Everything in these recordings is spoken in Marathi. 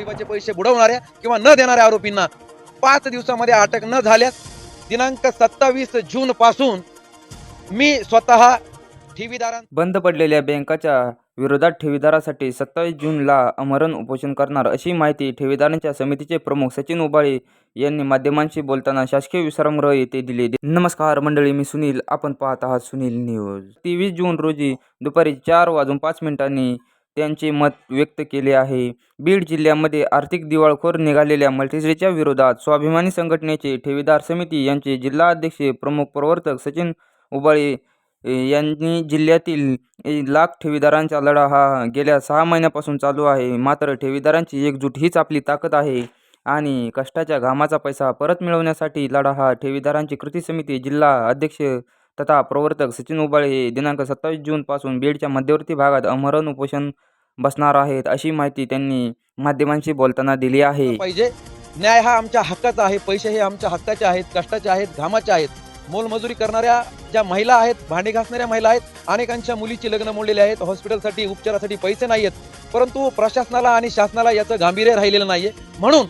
गोरगरिबाचे पैसे बुडवणाऱ्या किंवा न देणाऱ्या आरोपींना पाच दिवसामध्ये अटक न झाल्यास दिनांक सत्तावीस जून पासून मी स्वतः ठेवीदारां बंद पडलेल्या बँकाच्या विरोधात ठेवीदारासाठी सत्तावीस जूनला अमरण उपोषण करणार अशी माहिती ठेवीदारांच्या समितीचे प्रमुख सचिन उबाळे यांनी माध्यमांशी बोलताना शासकीय विश्रामगृह येथे दिले. नमस्कार मंडळी मी सुनील. आपण पाहत आहात सुनील न्यूज. तेवीस जून रोजी दुपारी चार वाजून पाच मिनिटांनी त्यांचे मत व्यक्त केले आहे. बीड जिल्ह्यामध्ये आर्थिक दिवाळखोर निघालेल्या मल्टीश्रीच्या विरोधात स्वाभिमानी संघटनेचे ठेवीदार समिती यांचे जिल्हा अध्यक्ष प्रमुख प्रवर्तक सचिन उबाळे यांनी जिल्ह्यातील लाख ठेवीदारांचा लढा हा गेल्या सहा महिन्यापासून चालू आहे. मात्र ठेवीदारांची एकजूट हीच आपली ताकद आहे आणि कष्टाच्या घामाचा पैसा परत मिळवण्यासाठी लढा हा ठेवीदारांची कृती समिती जिल्हा अध्यक्ष तथा प्रवर्तक सचिन उबाळे हे दिनांक सत्तावीस जूनपासून बीडच्या मध्यवर्ती भागात अमरण उपोषण बसणार आहेत अशी माहिती त्यांनी माध्यमांशी बोलताना दिली आहे. पाहिजे न्याय हा आमच्या हक्काचा आहे. पैसे हे आमच्या हक्काचे आहेत कष्टाचे आहेत घामाचे आहेत. मोलमजुरी करणाऱ्या ज्या महिला आहेत भांडी घासणाऱ्या महिला आहेत अनेकांच्या मुलीची लग्न मोडलेली आहेत हॉस्पिटलसाठी उपचारासाठी पैसे नाही आहेत. परंतु प्रशासनाला आणि शासनाला याचं गांभीर्य राहिलेलं नाहीये. म्हणून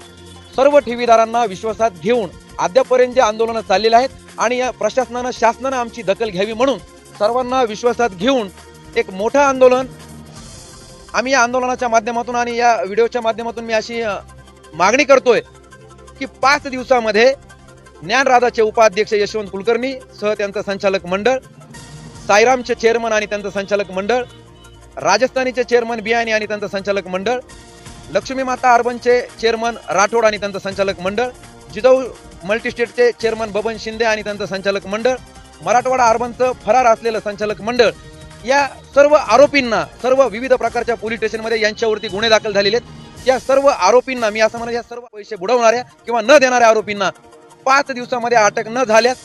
सर्व ठेवीदारांना विश्वासात घेऊन अद्यापर्यंत जे आंदोलनं चाललेले आहेत आणि या प्रशासनानं शासनानं आमची दखल घ्यावी म्हणून सर्वांना विश्वासात घेऊन एक मोठं आंदोलन आम्ही या आंदोलनाच्या माध्यमातून आणि या व्हिडिओच्या माध्यमातून मी अशी मागणी करतोय की पाच दिवसामध्ये ज्ञानराजाचे उपाध्यक्ष यशवंत कुलकर्णी सह त्यांचं संचालक मंडळ साईरामचे चेअरमन आणि त्यांचं संचालक मंडळ राजस्थानीचे चेअरमन बियाणी आणि त्यांचं संचालक मंडळ लक्ष्मी माता अर्बनचे चेअरमन राठोड आणि त्यांचं संचालक मंडळ जिजाऊ मल्टीस्टेटचे चेअरमन बबन शिंदे आणि त्यांचं संचालक मंडळ मराठवाडा अर्बनचं फरार असलेलं संचालक मंडळ या सर्व आरोपींना सर्व विविध प्रकारच्या पोलीस स्टेशनमध्ये यांच्यावरती गुन्हे दाखल झालेले आहेत. या सर्व आरोपींना मी असं म्हणा या सर्व पैसे बुडवणाऱ्या किंवा न देणाऱ्या आरोपींना पाच दिवसामध्ये अटक न झाल्यास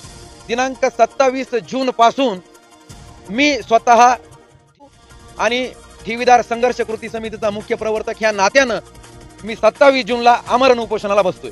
दिनांक सत्तावीस जून पासून मी स्वतः आणि ठेवीदार संघर्ष कृती समितीचा मुख्य प्रवर्तक ह्या नात्यानं मी सत्तावीस जूनला आमरण उपोषणाला बसतोय.